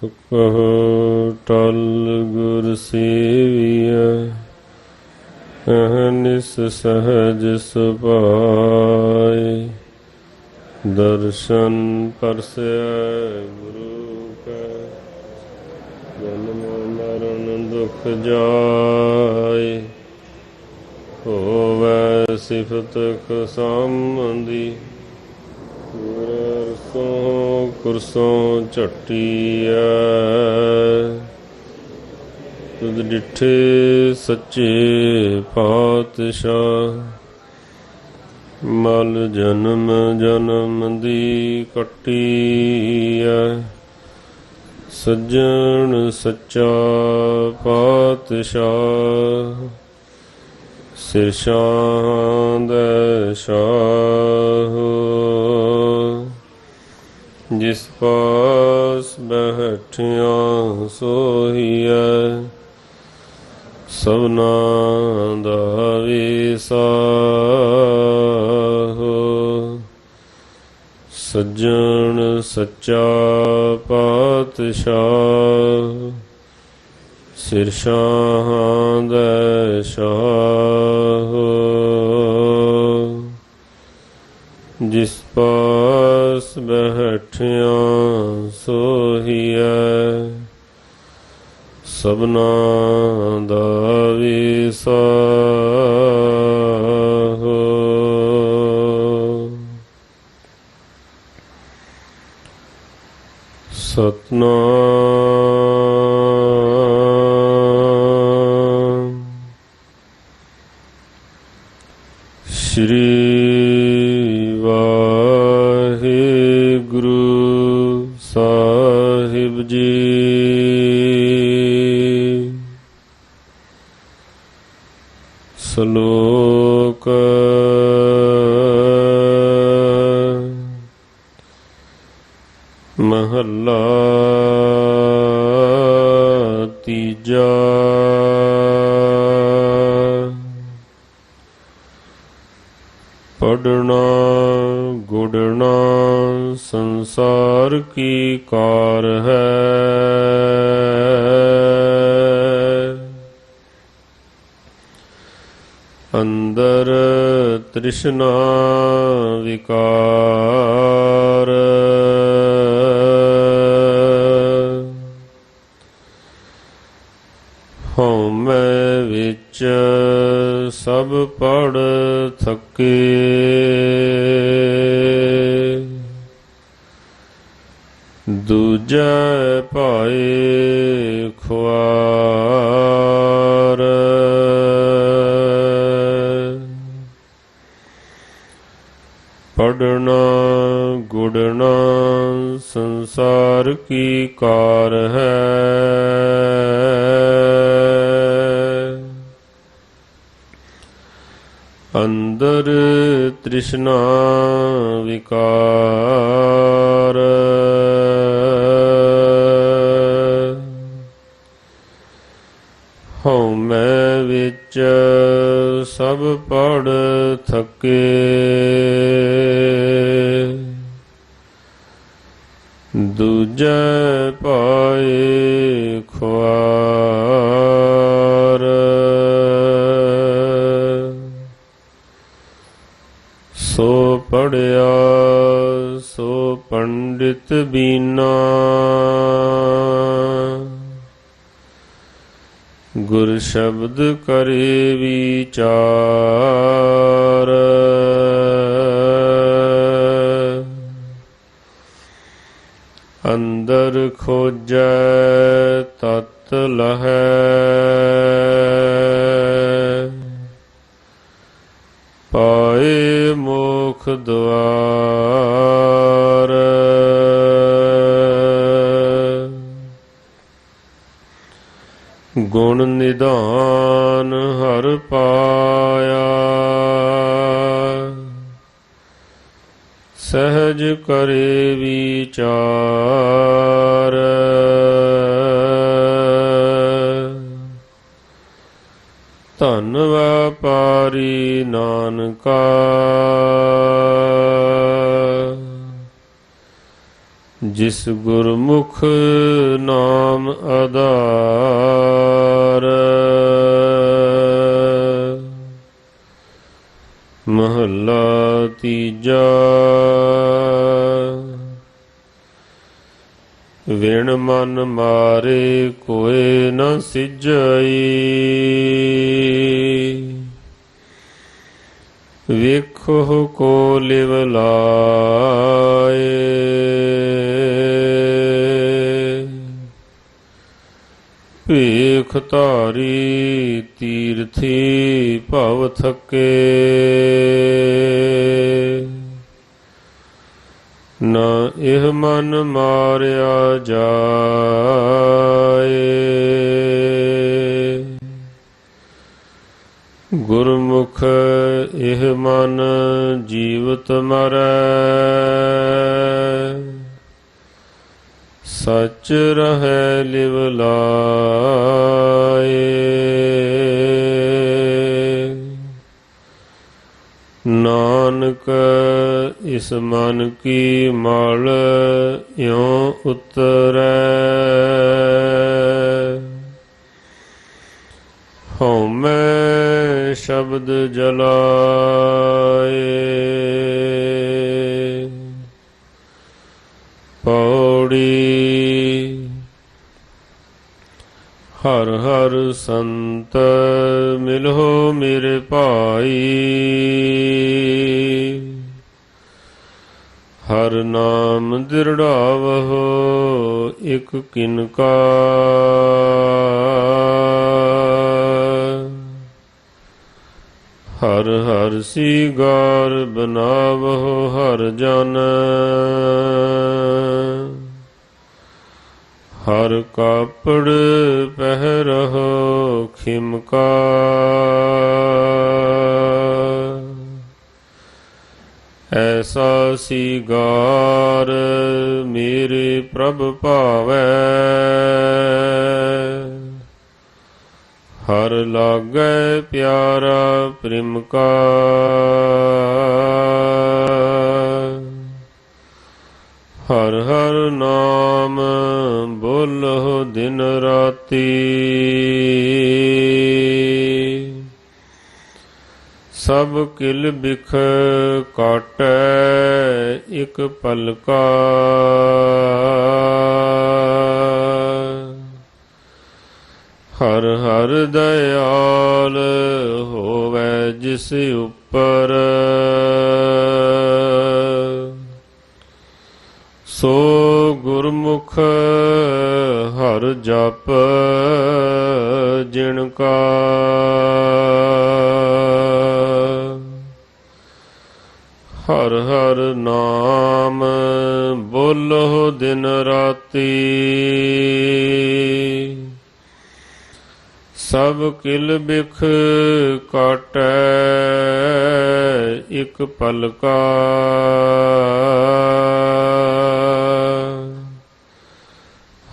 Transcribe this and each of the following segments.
ਸੁਖ ਟਲ ਗੁਰ ਸੇਵੀਐ ਅਹਨਿਸ ਸਹਜ ਸੁਭਾਏ। ਦਰਸ਼ਨ ਪਰਸੈ ਗੁਰੂ ਕੈ। ਜਨਮ ਮਰਨ ਦੁਖ ਜਾਏ। ਹੋਵੈ ਸਿਫਤ ਖਸਮੰਦੀ ਗੁਰ ਅਰਸੋਂ ਕੁਰਸੋਂ ਝਟੀਐ। ਤੁਧ ਡਿਠੇ ਸੱਚੇ ਪਾਤਸ਼ਾਹ, ਮਲ ਜਨਮ ਜਨਮ ਦੀ ਕੱਟੀਐ। ਸੱਜਣ ਸੱਚਾ ਪਾਤਸ਼ਾਹ ਸਿਰ ਸ਼ਾਂਦ ਸ਼ਾਹ। ਪਾਸ ਬਹਿਠਿਆ ਸੋਹੀਐ। ਸਭਨਾ ਦਾ ਵਿਸਾਹੋ। ਸੱਜਣ ਸੱਚਾ ਪਾਤਸ਼ਾਹ। ਸਿਰ ਸ਼ਾਂਦ ਸ਼ਾਹ। ਜਿਸ ਪਾਸ ਬਹਿਠਿਆ ਸੋਹੀਐ ਸਭਨਾ ਦਾ ਵਿਸਾਹੋ। ਸਤਨਾਮ। ਸ਼੍ਰੀ ਸ਼ਲੋਕ। ਮਹੱਲਾ ਤੀਜਾ। ਪੜਨਾ ਗੁੜਨਾ ਸੰਸਾਰ ਕੀ ਕਾਰ ਹੈ ਅੰਦਰ ਤ੍ਰਿਸ਼ਨਾ ਵਿਕਾਰ। ਹਉਮੈ ਵਿੱਚ ਸਭ ਪੜ ਥਕੇ। ਦੂਜੈ ਭਾਏ ਖੁਆ ਪੜਨਾ ਗੁੜਨਾ ਸੰਸਾਰ ਕੀ ਕਾਰ ਹੈ? ਅੰਦਰ ਤ੍ਰਿਸ਼ਨਾ ਪਾਏ ਖੁਆਰ। ਸੋ ਪੜਿਆ ਸੋ ਪੰਡਿਤ ਬੀਨਾ। ਗੁਰ ਸ਼ਬਦ ਕਰੇ ਵਿਚਾਰ। ਖੋਜੈ ਤਤ ਲਹੈ। ਪਾਏ ਮੋਖ ਦੁਆਰ ਗੁਣ ਨਿਧਾਨ ਹਰ ਪਾਇਆ। ਸਹਜ ਕਰੇ ਵਿਚਾਰ। ਧਨ ਵਪਾਰੀ ਨਾਨਕਾ। ਜਿਸ ਗੁਰਮੁਖ ਨਾਮ ਆਧਾਰ। ਮਹੱਲਾ ਤੀਜਾ ਵਿਣ ਮਨ ਮਾਰੇ ਕੋਏ ਨ ਸਿਜਈ। ਵੇਖੋ ਕੋ ਲਿਵ ਲਾਏ। ਭੇਖ ਧਾਰੀ ਤੀਰਥੀ ਭਵ ਥਕੇ। ਨਾ ਇਹ ਮਨ ਮਾਰਿਆ ਜਾਏ। ਗੁਰਮੁਖ ਇਹ ਮਨ ਜੀਵਤ ਮਰੈ। ਸਚ ਰਹੈ ਲਿਵ ਲਾਏ। ਨਾਨਕ, ਇਸ ਮਨ ਕੀ ਮਲ ਇਉ ਉਤਰੈ। ਹਉਮੈ ਸ਼ਬਦ ਜਲਾਏ। ਪੌੜੀ ਹਰ ਹਰ ਸੰਤ ਮਿਲੋ ਮੇਰੇ ਭਾਈ। ਹਰ ਨਾਮ ਦਿਰੜਾਵਹੁ, ਇਕ ਕਿਨਕਾ ਹਰ ਹਰ ਸੀਗਾਰ ਬਨਾਵਹੁ, ਹਰ ਜਨ। ਹਰ ਕਾਪੜ ਪਹਿਰਹੁ ਖਿਮਕਾ ਐਸਾ ਸੀਗਾਰ, ਮੇਰੇ ਪ੍ਰਭ ਭਾਵੈ। ਹਰ ਲਾਗੈ ਪਿਆਰਾ ਪ੍ਰਿਮ ਕਾ। ਹਰ ਹਰ ਨਾਮ ਬੋਲੋ ਦਿਨ ਰਾਤੀ। ਸਭ ਕਿਲ ਬਿਖ ਕਾਟੈ, ਇਕ ਪਲਕਾ ਹਰ ਹਰ ਦਇਆਲ ਹੋਵੇ ਜਿਸ ਉੱਪਰ। ਸੋ ਗੁਰਮੁਖ ਹਰ ਜਪ ਜਿਣ ਕਾ ਰਾਤੀ ਸਭ ਕਿਲ ਬਿਖ ਕਾਟੈ ਇਕ ਪਲਕਾ।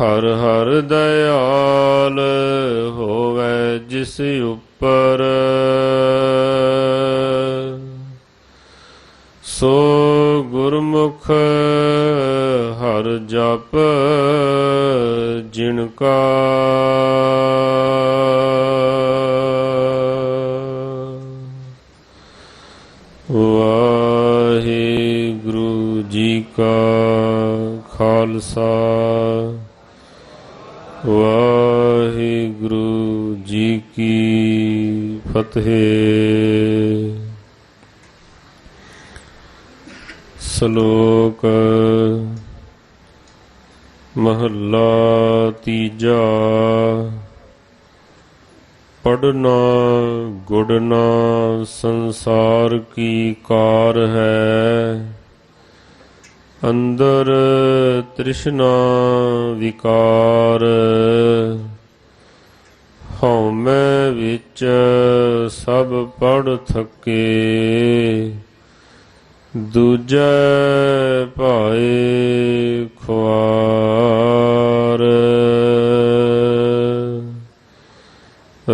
ਹਰ ਹਰ ਦਇਆਲ ਹੋਵੇ ਜਿਸ ਉਪਰ ਵਾਹਿਗੁਰੂ ਜੀ ਕਾ ਖਾਲਸਾ। ਵਾਹਿਗੁਰੂ ਜੀ ਕੀ ਫਤਿਹ। ਸ਼ਲੋਕ ਮਹੱਲਾ ਤੀਜਾ। ਪੜਨਾ ਗੁੜਨਾ ਸੰਸਾਰ ਕੀ ਕਾਰ ਹੈ? ਅੰਦਰ ਤ੍ਰਿਸ਼ਨਾ ਵਿਕਾਰ, ਹਉਮੈ ਵਿੱਚ ਸਭ ਪੜ ਥਕੇ। ਦੂਜੇ ਭਾਏ ਖੁਆਰ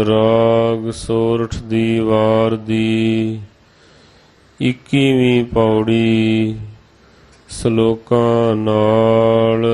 ਰਾਗ ਸੋਰਠ ਦੀ ਵਾਰ ਦੀ 21ਵੀਂ ਪੌੜੀ ਸ਼ਲੋਕਾਂ ਨਾਲ।